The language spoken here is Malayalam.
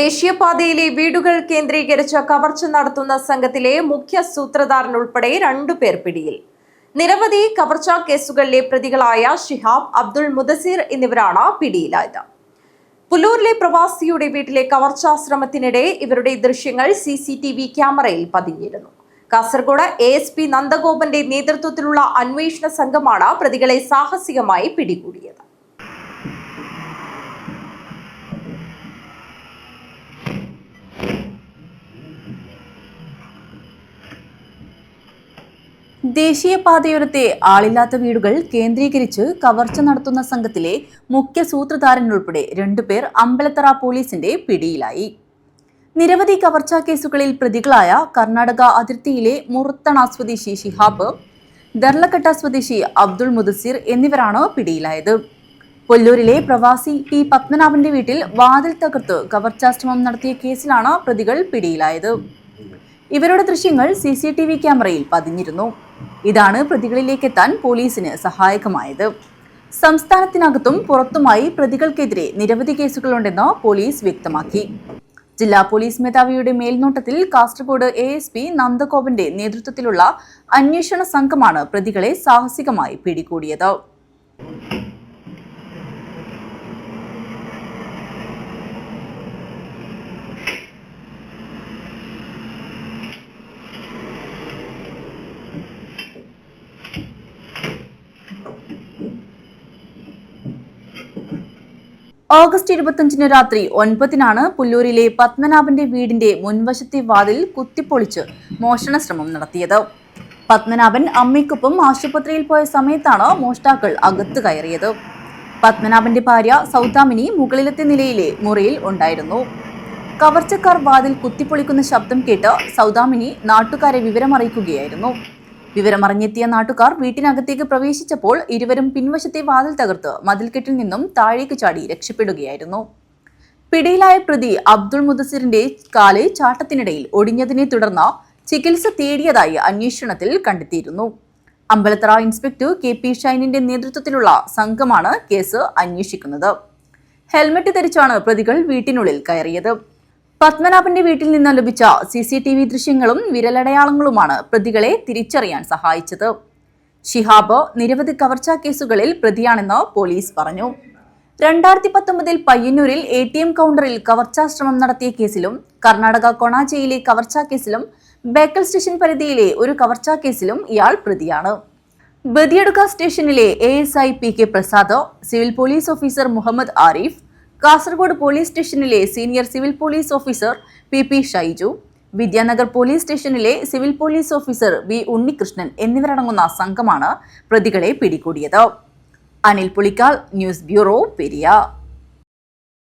ദേശീയപാതയിലെ വീടുകൾ കേന്ദ്രീകരിച്ച് കവർച്ച നടത്തുന്ന സംഘത്തിലെ മുഖ്യ സൂത്രധാരൻ ഉൾപ്പെടെ രണ്ടുപേർ പിടിയിൽ. നിരവധി കവർച്ചാ കേസുകളിലെ പ്രതികളായ ഷിഹാബ് അബ്ദുൾ മുദസീർ എന്നിവരാണ് പിടിയിലായത്. പുല്ലൂരിലെ പ്രവാസിയുടെ വീട്ടിലെ കവർച്ചാ ശ്രമത്തിനിടെ ഇവരുടെ ദൃശ്യങ്ങൾ സി സി ടി വി ക്യാമറയിൽ പതിഞ്ഞിരുന്നു. കാസർഗോഡ് എ എസ് പി നന്ദഗോപന്റെ നേതൃത്വത്തിലുള്ള അന്വേഷണ സംഘമാണ് പ്രതികളെ സാഹസികമായി പിടികൂടിയത്. ദേശീയപാതയോരത്തെ ആളില്ലാത്ത വീടുകൾ കേന്ദ്രീകരിച്ച് കവർച്ച നടത്തുന്ന സംഘത്തിലെ മുഖ്യ സൂത്രധാരനുൾപ്പെടെ രണ്ടുപേർ അമ്പലത്തറ പോലീസിന്റെ പിടിയിലായി. നിരവധി കവർച്ചാ കേസുകളിൽ പ്രതികളായ കർണാടക അതിർത്തിയിലെ മുറുത്തണ സ്വദേശി ഷിഹാബ് ദർലക്കട്ട സ്വദേശി അബ്ദുൾ മുദസിർ എന്നിവരാണ് പിടിയിലായത്. കൊല്ലൂരിലെ പ്രവാസി ടി പത്മനാഭന്റെ വീട്ടിൽ വാതിൽ തകർത്ത് കവർച്ചാശ്രമം നടത്തിയ കേസിലാണ് പ്രതികൾ പിടിയിലായത്. ഇവരുടെ ദൃശ്യങ്ങൾ സി ക്യാമറയിൽ പതിഞ്ഞിരുന്നു. ഇതാണ് പ്രതികളിലേക്ക് എത്താൻ പോലീസിന് സഹായകമായത്. സംസ്ഥാനത്തിനകത്തും പുറത്തുമായി പ്രതികൾക്കെതിരെ നിരവധി കേസുകളുണ്ടെന്ന് പോലീസ് വ്യക്തമാക്കി. ജില്ലാ പോലീസ് മേധാവിയുടെ മേൽനോട്ടത്തിൽ കാസർഗോഡ് എ എസ് പി നന്ദഗോപന്റെ നേതൃത്വത്തിലുള്ള അന്വേഷണ സംഘമാണ് പ്രതികളെ സാഹസികമായി പിടികൂടിയത്. ഓഗസ്റ്റ് ഇരുപത്തിയഞ്ചിന് രാത്രി ഒൻപതിനാണ് പുല്ലൂരിലെ പത്മനാഭന്റെ വീടിന്റെ മുൻവശത്തെ വാതിൽ കുത്തിപ്പൊളിച്ച് മോഷണ ശ്രമം നടത്തിയത്. പത്മനാഭൻ അമ്മയ്ക്കൊപ്പം ആശുപത്രിയിൽ പോയ സമയത്താണ് മോഷ്ടാക്കൾ അകത്ത് കയറിയത്. പത്മനാഭന്റെ ഭാര്യ സൗദാമിനി മുകളിലത്തെ നിലയിലെ മുറിയിൽ ഉണ്ടായിരുന്നു. കവർച്ചക്കാർ വാതിൽ കുത്തിപ്പൊളിക്കുന്ന ശബ്ദം കേട്ട് സൗദാമിനി നാട്ടുകാരെ വിവരമറിയിക്കുകയായിരുന്നു. വിവരമറിഞ്ഞെത്തിയ നാട്ടുകാർ വീട്ടിനകത്തേക്ക് പ്രവേശിച്ചപ്പോൾ ഇരുവരും പിൻവശത്തെ വാതിൽ തകർത്ത് മതിൽക്കെട്ടിൽ നിന്നും താഴേക്ക് ചാടി രക്ഷപ്പെടുകയായിരുന്നു. പിടിയിലായ പ്രതി അബ്ദുൾ മുദസിറിന്റെ കാൽ ചാട്ടത്തിനിടയിൽ ഒടിഞ്ഞതിനെ തുടർന്ന് ചികിത്സ തേടിയതായി അന്വേഷണത്തിൽ കണ്ടെത്തിയിരുന്നു. അമ്പലത്തറ ഇൻസ്പെക്ടർ കെ പി ഷൈനിന്റെ നേതൃത്വത്തിലുള്ള സംഘമാണ് കേസ് അന്വേഷിക്കുന്നത്. ഹെൽമെറ്റ് ധരിച്ചാണ് പ്രതികൾ വീട്ടിനുള്ളിൽ കയറിയത്. പത്മനാഭന്റെ വീട്ടിൽ നിന്ന് ലഭിച്ച സി സി ടി വി ദൃശ്യങ്ങളും വിരലടയാളങ്ങളുമാണ് പ്രതികളെ തിരിച്ചറിയാൻ സഹായിച്ചത്. ഷിഹാബ് നിരവധി കവർച്ചാ കേസുകളിൽ പ്രതിയാണെന്ന് പോലീസ് പറഞ്ഞു. രണ്ടായിരത്തി പത്തൊമ്പതിൽ പയ്യന്നൂരിൽ എ ടി എം കൗണ്ടറിൽ കവർച്ചാ ശ്രമം നടത്തിയ കേസിലും കർണാടക കൊണാചയിലെ കവർച്ചാ കേസിലും ബേക്കൽ സ്റ്റേഷൻ പരിധിയിലെ ഒരു കവർച്ചാ കേസിലും ഇയാൾ പ്രതിയാണ്. ബദിയടുക്ക സ്റ്റേഷനിലെ A S I P K Prasad civil police officer Muhammad Arif Kasaragod police സ്റ്റേഷനിലെ senior civil police officer P P Shaiju Vidyanagar police സ്റ്റേഷനിലെ civil police officer V Unnikrishnan എന്നിവരടങ്ങുന്ന സംഘമാണ് പ്രതികളെ പിടികൂടിയത്. Anil Pulikkal news bureau Periya.